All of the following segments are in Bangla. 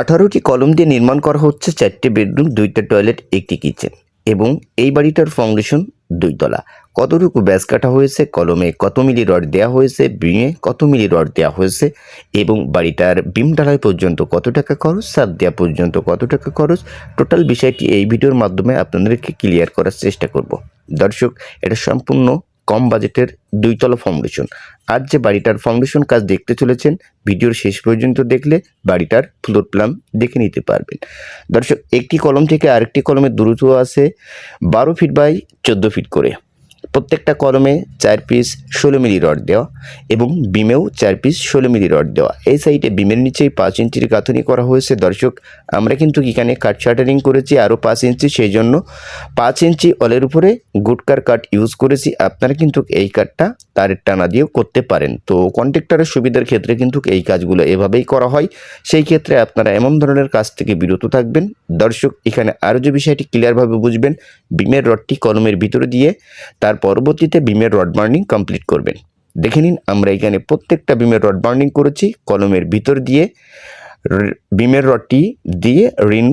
আঠারোটি কলম দিয়ে নির্মাণ করা হচ্ছে চারটি বেডরুম, দুইটা টয়লেট, একটি কিচেন এবং এই বাড়িটার ফাউন্ডেশন দুইতলা। কতটুকু ব্যাস কাটা হয়েছে, কলমে কত মিলি রড দেওয়া হয়েছে, বিমে কত মিলি রড দেওয়া হয়েছে এবং বাড়িটার বিম ঢালাই পর্যন্ত কত টাকা খরচ সাত দেওয়া পর্যন্ত কত টাকা খরচ, টোটাল বিষয়টি এই ভিডিওর মাধ্যমে আপনাদেরকে ক্লিয়ার করার চেষ্টা করব। দর্শক, এটা সম্পূর্ণ কম বাজেটের দুইতলা ফাউন্ডেশন আজ যে বাড়িটার ফাউন্ডেশন কাজ দেখতে চলেছেন, ভিডিওর শেষ পর্যন্ত দেখলে বাড়িটার ফ্লোর প্ল্যান দেখে নিতে পারবেন। দর্শক, একটি কলম থেকে আরেকটি কলমের দূরত্ব আছে, বারো ফিট বাই চোদ্দ ফিট করে। প্রত্যেকটা কলমে চার পিস ষোলো মিলি রড দেওয়া এবং বিমেও চার পিস ষোলো মিলি রড দেওয়া। এই সাইডে বিমের নিচেই পাঁচ ইঞ্চির গাঁথনি করা হয়েছে। দর্শক, আমরা কিন্তু এখানে কাট শাটারিং করেছি আরও পাঁচ ইঞ্চি, সেই জন্য পাঁচ ইঞ্চি অলের উপরে গুটকার কাট ইউজ করেছি। আপনারা কিন্তু এই কাঠটা তারের টানা দিয়েও করতে পারেন। তো কন্ট্রাক্টরের সুবিধার ক্ষেত্রে কিন্তু এই কাজগুলো এভাবেই করা হয়। সেই ক্ষেত্রে আপনারা এমন ধরনের কাজ থেকে বিরত থাকবেন। দর্শক, এখানে আরও যে বিষয়টি ক্লিয়ারভাবে বুঝবেন, বিমের রডটি কলমের ভিতরে দিয়ে তার পরবর্তীতে বিমের রড বার্নিং কমপ্লিট করবেন। দেখে নিন, আমরা এখানে প্রত্যেকটা বিমের রড বার্নিং করেছি, কলমের ভিতর দিয়ে। বিমের রডটি দিয়ে ঋণ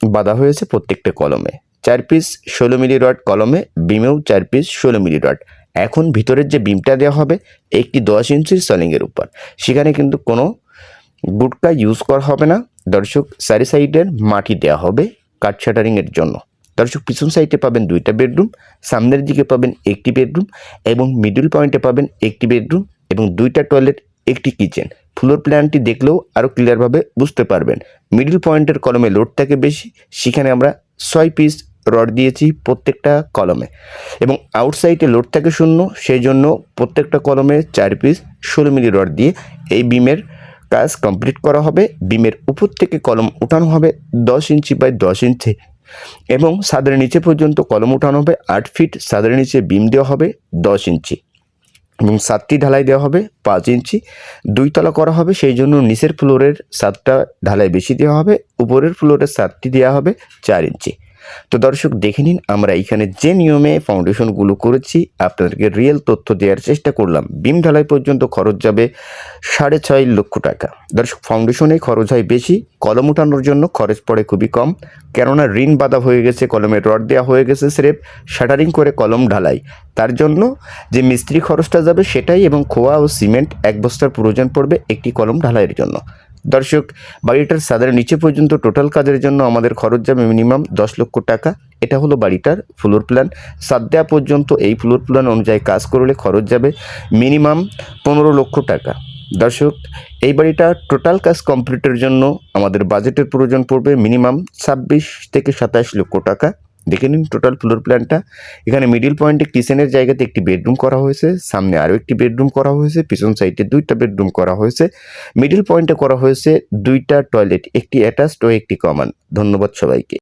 বাঁধা হয়েছে প্রত্যেকটা কলমে। চার পিস ষোলো মিলি রড কলমে, বিমেও চার পিস ষোলো মিলি রড। এখন ভিতরের যে বিমটা দেওয়া হবে, একটি দশ ইঞ্চির সলিংয়ের উপর। সেখানে কিন্তু কোনো গুটকা ইউজ করা হবে না। দর্শক সারি সাইডের মাটি দেওয়া হবে কাঠ শাটারিংয়ের জন্য। দর্শক, পিছন সাইডে পাবেন দুইটা বেডরুম সামনের দিকে পাবেন একটি বেডরুম এবং মিডল পয়েন্টে পাবেন একটি বেডরুম এবং দুইটা টয়লেট একটি কিচেন ফ্লোর প্ল্যানটি দেখলেও আরও ক্লিয়ারভাবে বুঝতে পারবেন। মিডল পয়েন্টের কলমে লোড থাকে বেশি, সেখানে আমরা ছয় পিস রড দিয়েছি প্রত্যেকটা কলমে। এবং আউটসাইডে লোড থাকে শূন্য সেই জন্য প্রত্যেকটা কলমে চার পিস ষোলো মিলি রড দিয়ে এই বিমের কাজ কমপ্লিট করা হবে। বিমের উপর থেকে কলম উঠানো হবে দশ ইঞ্চি বাই দশ ইঞ্চি। এবং সাদের নিচে পর্যন্ত কলম উঠানো হবে আট ফিট সাদের নিচে বিম দেওয়া হবে দশ ইঞ্চি। এবং সাতটি ঢালাই দেওয়া হবে পাঁচ ইঞ্চি। দুইতলা করা হবে সেই জন্য নিচের ফ্লোরের সাতটা ঢালাই বেশি দেওয়া হবে, উপরের ফ্লোরের সাতটি দেওয়া হবে চার ইঞ্চি। তো দর্শক, দেখে নিন, আমরা এখানে যে নিয়মে ফাউন্ডেশনগুলো করেছি, আপনাদেরকে রিয়েল তথ্য দেওয়ার চেষ্টা করলাম। বিম ঢালাই পর্যন্ত খরচ যাবে সাড়ে ছয় লক্ষ টাকা। দর্শক ফাউন্ডেশনে খরচ হয় বেশি, কলম উঠানোর জন্য খরচ পড়ে খুবই কম, কেননা ঋণ বাঁধা হয়ে গেছে কলমের রড দেওয়া হয়ে গেছে স্রেফ শাটারিং করে কলম ঢালাই। তার জন্য যে মিস্ত্রি খরচটা যাবে সেটাই এবং খোয়া ও সিমেন্ট এক বস্তার প্রয়োজন পড়বে একটি কলম ঢালাইয়ের জন্য। দর্শক, বাড়িটার সাদের নিচে পর্যন্ত টোটাল কাজের জন্য আমাদের খরচ যাবে মিনিমাম দশ লক্ষ টাকা। এটা হলো বাড়িটার ফ্লোর প্ল্যান সাত দেওয়া পর্যন্ত এই ফ্লোর প্ল্যান অনুযায়ী কাজ করলে খরচ যাবে মিনিমাম পনেরো লক্ষ টাকা। দর্শক, এই বাড়িটা টোটাল কাজ কমপ্লিটের জন্য আমাদের বাজেটের প্রয়োজন পড়বে মিনিমাম ছাব্বিশ থেকে সাতাশ লক্ষ টাকা। দেখে নিন টোটাল ফ্লোর প্ল্যানটা এখানে মিডিল পয়েন্টে কিচেনের জায়গাতে একটি বেডরুম করা হয়েছে, সামনে আরও একটি বেডরুম করা হয়েছে, পিছন সাইডে দুইটা বেডরুম করা হয়েছে। মিডিল পয়েন্টে করা হয়েছে দুইটা টয়লেট একটি অ্যাটাচড ও একটি কমান ধন্যবাদ সবাইকে।